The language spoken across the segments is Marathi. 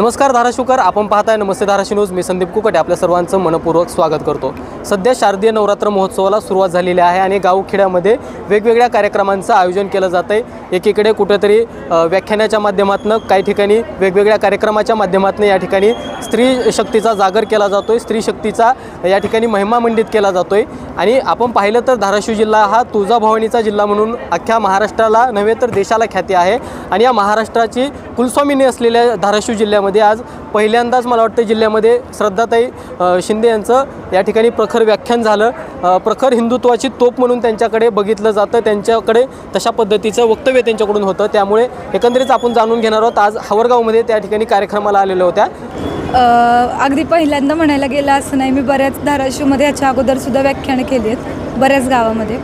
नमस्कार धाराशिवकर. आपण पाहताय नमस्ते धाराशिव न्यूज. मी संदीप कुकटे. आपल्या सर्वांचं मनपूर्वक स्वागत करतो. सध्या शारदीय नवरात्र महोत्सवाला सुरुवात झालेली आहे आणि गावखेड्यामध्ये वेगवेगळ्या कार्यक्रमांचं आयोजन केलं जातं आहे एकीकडे कुठेतरी व्याख्यानाच्या माध्यमातून काही ठिकाणी वेगवेगळ्या कार्यक्रमाच्या माध्यमातून या ठिकाणी स्त्री शक्तीचा जागर केला जातो आहे स्त्री शक्तीचा या ठिकाणी महिमा मंडित केला जातो आहे आणि आपण पाहिलं तर धाराशिव जिल्हा हा तुळजाभवानीचा जिल्हा म्हणून अख्ख्या महाराष्ट्राला नव्हे तर देशाला ख्याती आहे. आणि या महाराष्ट्राची कुलस्वामिनी असलेल्या धाराशिव जिल्ह्यामध्ये आज पहिल्यांदाच मला वाटतं जिल्ह्यामध्ये श्रद्धाताई शिंदे यांचं या ठिकाणी प्रखर व्याख्यान झालं. प्रखर हिंदुत्वाची तोप म्हणून त्यांच्याकडे बघितलं जातं. त्यांच्याकडे तशा पद्धतीचं वक्तव्य त्यांच्याकडून होतं. त्यामुळे एकंदरीत आपण जाणून घेणार आहोत. आज हावरगावमध्ये त्या ठिकाणी कार्यक्रमाला आलेल्या होत्या. अगदी पहिल्यांदा म्हणायला गेलं असं नाही. मी बऱ्याच धाराशिवमध्ये याच्या अगोदरसुद्धा व्याख्यानं केली आहेत. बऱ्याच गावामध्ये.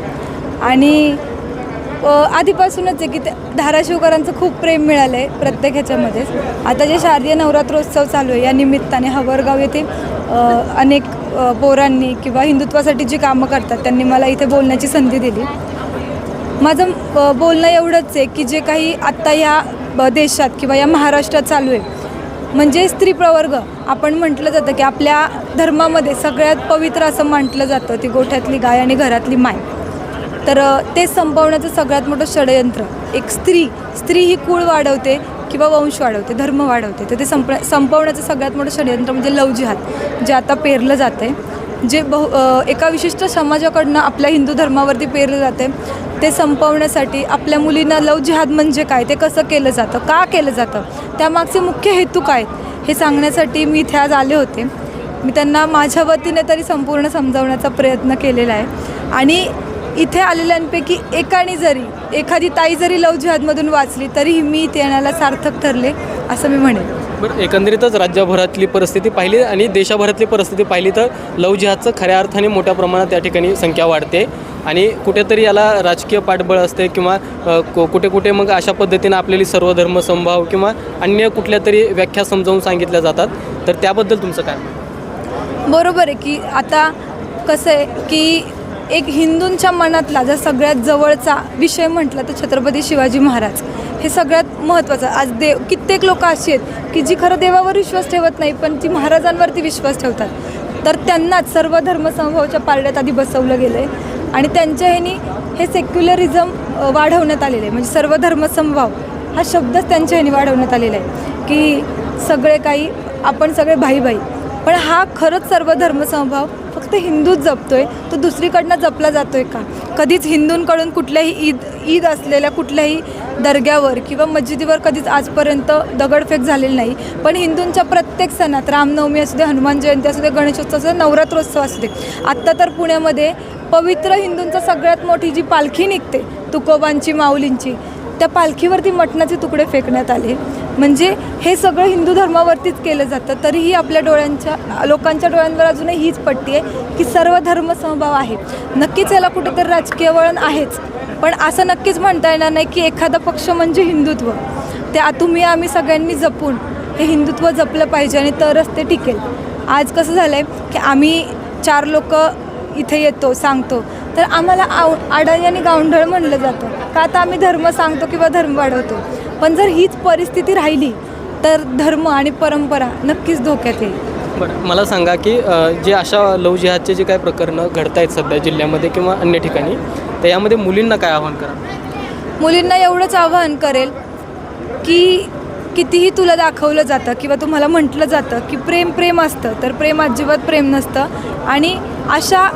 आणि आधीपासूनच आहे की ते धाराशिवकरांचं खूप प्रेम मिळालं आहे प्रत्येक ह्याच्यामध्येच. आता जे शारदीय नवरात्रोत्सव चालू आहे या निमित्ताने हवरगाव येथे अनेक पोरांनी किंवा हिंदुत्वासाठी जी कामं करतात त्यांनी मला इथे बोलण्याची संधी दिली. माझं बोलणं एवढंच आहे की जे काही आत्ता या देशात किंवा या महाराष्ट्रात चालू आहे म्हणजे स्त्री प्रवर्ग. आपण म्हटलं जातं की आपल्या धर्मामध्ये सगळ्यात पवित्र असं म्हटलं जातं ती गोठ्यातली गाय आणि घरातली माय. तर ते संपवण्याचं सगळ्यात मोठं षडयंत्र एक स्त्री स्त्री ही कुळ वाढवते किंवा वंश वाढवते धर्म वाढवते. तर ते संप संपवण्याचं सगळ्यात मोठं षडयंत्र म्हणजे लव जिहाद जे आता पेरलं जातं आहे जे बहु एका विशिष्ट समाजाकडनं आपल्या हिंदू धर्मावरती पेरलं जाते ते संपवण्यासाठी आपल्या मुलींना लव जिहाद म्हणजे काय? ते कसं केलं जातं? का केलं जातं? त्यामागचे मुख्य हेतू काय हे सांगण्यासाठी मी इथे आज आले होते. मी त्यांना माझ्या वतीने तरी संपूर्ण समजावण्याचा प्रयत्न केलेला आहे. आणि इथे आलेल्यांपैकी एकाने जरी एखादी ताई जरी लव जिहादमधून वाचली तरीही मी इथे येण्याला सार्थक ठरले असं मी म्हणेन. बरं एकंदरीतच राज्यभरातली परिस्थिती पाहिली आणि देशाभरातली परिस्थिती पाहिली तर लव जिहादचं खऱ्या अर्थाने मोठ्या प्रमाणात त्या ठिकाणी संख्या वाढते. आणि कुठेतरी याला राजकीय पाठबळ असते किंवा कुठे कुठे मग अशा पद्धतीनं आपल्याली सर्व धर्म समभाव किंवा अन्य कुठल्या तरी व्याख्या समजावून सांगितल्या जातात. तर त्याबद्दल तुमचं काय बरोबर आहे की आता कसं आहे की एक हिंदूंच्या मनातला जर सगळ्यात जवळचा विषय म्हटला तर छत्रपती शिवाजी महाराज. हे सगळ्यात महत्त्वाचं. आज देव कित्येक लोक अशी आहेत की जी खरं देवावर विश्वास ठेवत नाही पण ती महाराजांवरती विश्वास ठेवतात. तर त्यांनाच सर्व धर्मसमभावाच्या पारड्यात आधी बसवलं गेलं आहे आणि त्यांच्या ह्यानी हे सेक्युलरिझम वाढवण्यात आलेलं आहे म्हणजे सर्व धर्मसमभाव हा शब्दच त्यांच्या ह्यानी वाढवण्यात आलेला आहे की सगळे काही आपण सगळे भाई भाई पण हा खरंच सर्व धर्मसमभाव फक्त हिंदूच जपतोय तो दुसरीकडनं जपला जातोय का? कधीच हिंदूंकडून कुठल्याही ईद ईद असलेल्या कुठल्याही दर्ग्यावर किंवा मस्जिदीवर कधीच आजपर्यंत दगडफेक झालेली नाही. पण हिंदूंच्या प्रत्येक सणात रामनवमी असू दे हनुमान जयंती असू दे गणेशोत्सव असू दे नवरात्रोत्सव असू दे आत्ता तर पुण्यामध्ये पवित्र हिंदूंचा सगळ्यात मोठी जी पालखी निघते तुकोबांची माऊलींची त्या पालखीवरती मटणाचे तुकडे फेकण्यात आले. म्हणजे हे सगळं हिंदू धर्मावरतीच केलं जातं. तरीही आपल्या डोळ्यांच्या लोकांच्या डोळ्यांवर अजूनही हीच पट्टी आहे की सर्व धर्म समभाव आहे नक्कीच याला कुठेतरी राजकीय वळण आहेच. पण असं नक्कीच म्हणता येणार नाही की एखादा पक्ष म्हणजे हिंदुत्व. ते तुम्ही आम्ही सगळ्यांनी जपून हे हिंदुत्व जपलं पाहिजे आणि तरच ते टिकेल. आज कसं झालं आहे की आम्ही चार लोक इथे येतो सांगतो. तर आम्हाला आव आडाणी आणि गावंढळ म्हणलं जातं. का आता आम्ही धर्म सांगतो किंवा धर्म वाढवतो. पण जर हीच परिस्थिती राहिली तर धर्म आणि परंपरा नक्कीच धोक्यात येईल. बरं मला सांगा की जे अशा लव जिहादचे जे काही प्रकरणं घडत आहेत सध्या जिल्ह्यामध्ये किंवा अन्य ठिकाणी तर यामध्ये मुलींना काय आव्हान करा? मुलींना एवढंच आवाहन करेल की कितीही तुला दाखवलं जातं किंवा तुम्हाला म्हटलं जातं की प्रेम प्रेम असतं तर प्रेम अजिबात प्रेम नसतं. आणि अशा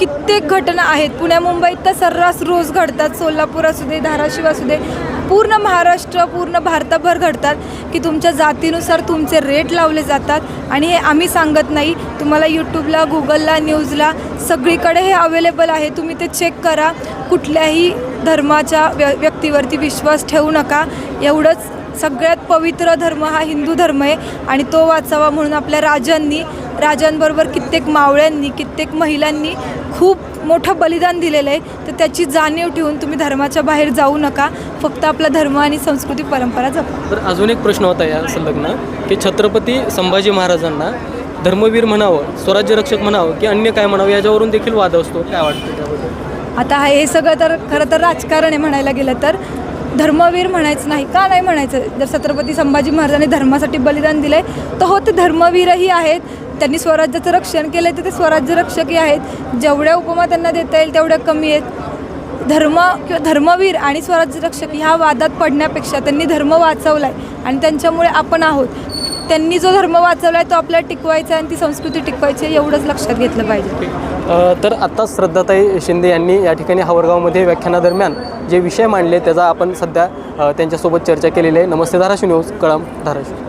कित्येक घटना आहेत. पुण्या मुंबईत तर सर्रास रोज घडतात. सोलापूर असू दे धाराशिव असू दे पूर्ण महाराष्ट्र पूर्ण भारताभर घडतात की तुमच्या जातीनुसार तुमचे रेट लावले जातात. आणि हे आम्ही सांगत नाही. तुम्हाला यूट्यूबला गुगलला न्यूजला सगळीकडे हे अवेलेबल आहे. तुम्ही ते चेक करा. कुठल्याही धर्माच्या व्य व्यक्तीवरती विश्वास ठेवू नका. एवढंच सगळ्यात पवित्र धर्म हा हिंदू धर्म आहे. आणि तो वाचावा म्हणून आपल्या राजांनी राजांबरोबर कित्येक मावळ्यांनी कित्येक महिलांनी खूप मोठं बलिदान दिलेलं आहे. तर त्याची जाणीव ठेवून तुम्ही धर्माच्या बाहेर जाऊ नका. फक्त आपला धर्म आणि संस्कृती परंपरा जपा. तर अजून एक प्रश्न होता या संलग्न की छत्रपती संभाजी महाराजांना धर्मवीर म्हणावं स्वराज्य रक्षक म्हणावं की अन्य काय म्हणावं याच्यावरून देखील वाद असतो. काय वाटतं आता हे सगळं तर खरं तर राजकारण आहे म्हणायला गेलं तर. धर्मवीर म्हणायचं नाही का नाही म्हणायचं? जर छत्रपती संभाजी महाराजांनी धर्मासाठी बलिदान दिलं आहे तर हो ते धर्मवीरही आहेत. त्यांनी स्वराज्याचं रक्षण केलं आहे तर ते स्वराज्य रक्षकही आहेत. जेवढ्या उपमा त्यांना देता येईल तेवढ्या कमी आहेत. धर्म किंवा धर्मवीर आणि स्वराज्य रक्षक ह्या वादात पडण्यापेक्षा त्यांनी धर्म वाचवला आहे आणि त्यांच्यामुळे आपण आहोत. त्यांनी जो धर्म वाचवला आहे तो आपल्याला टिकवायचा आहे आणि ती संस्कृती टिकवायची आहे एवढंच लक्षात घेतलं पाहिजे. तर आत्ता श्रद्धाताई शिंदे यांनी या ठिकाणी हावरगावमध्ये व्याख्यानादरम्यान जे विषय मांडले त्याचा आपण सध्या त्यांच्यासोबत चर्चा केलेली आहे. नमस्ते धाराशिव न्यूज कळम धाराशिव.